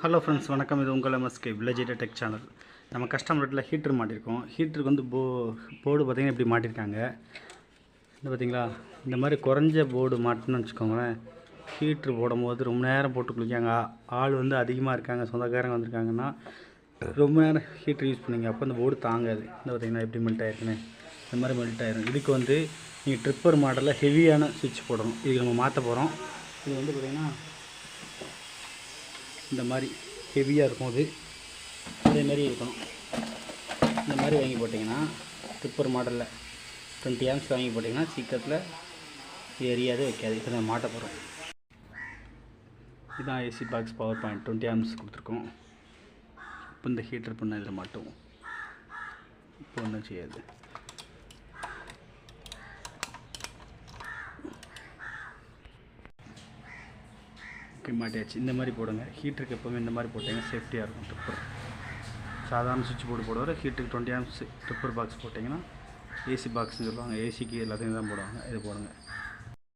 Hello friends வணக்கம். இது உங்கள் எம்எஸ்கே வில்லேஜ் டெக் சேனல் நம்ம கஸ்டமர் ரேட்டில் ஹீட்டர் மாட்டியிருக்கோம் ஹீட்டருக்கு வந்து போ போர்டு பார்த்திங்கன்னா இப்படி மாட்டியிருக்காங்க இந்த பார்த்திங்களா? இந்த மாதிரி குறைஞ்ச போர்டு மாட்டணும்னு வச்சுக்கோங்களேன். ஹீட்ரு போடும்போது ரொம்ப நேரம் போட்டு குளிக்காங்க. ஆள் வந்து அதிகமாக இருக்காங்க. சொந்தக்காரங்க வந்திருக்காங்கன்னா ரொம்ப நேரம் ஹீட்ரு யூஸ் பண்ணீங்க. அப்போ அந்த போர்டு தாங்காது. இந்த பார்த்தீங்கன்னா எப்படி மெல்ட் ஆயிருக்குன்னு. இந்த மாதிரி மெல்ட் ஆயிரும். இதுக்கு வந்து நீங்கள் ட்ரிப்பர் மாடலில் ஹெவியான சுவிட்ச் போடணும். இதுக்கு நம்ம மாற்ற போகிறோம் இது வந்து பார்த்திங்கன்னா இந்த மாதிரி ஹெவியாக இருக்கும் அது அதேமாரி இருக்கணும் இந்த மாதிரி வாங்கி போட்டிங்கன்னா டிப்பர் மாடலில் டுவெண்ட்டி ஆம்ஸ் வாங்கி போட்டிங்கன்னா சீக்கிரத்தில் எரியாது வைக்காது. இப்போ நான் மாட்ட போகிறோம் இதுதான் AC box power point twenty amps கொடுத்துருக்கோம். இப்போ இந்த ஹீட்டர் பண்ண இதில் மாட்டுவோம். இப்போ ஒன்றும் செய்யாது. ஓகே மாட்டியாச்சு இந்த மாதிரி போடுங்க. ஹீட்டருக்கு எப்போவுமே இந்த மாதிரி போட்டிங்கன்னா சேஃப்டியாக இருக்கும் ட்ரிப்பர் சாதாரண சுவிட்ச் போர்டு போடுவார் ஹீட்டுக்கு டுவெண்ட்டி ஆம்ஸ் ட்ரிப்பர் பாக்ஸ் போட்டிங்கன்னா ஏசி பாக்ஸ்னு சொல்லுவாங்க. ஏசிக்கு எல்லாத்தையும் தான் போடுவாங்க. இது போடுங்க.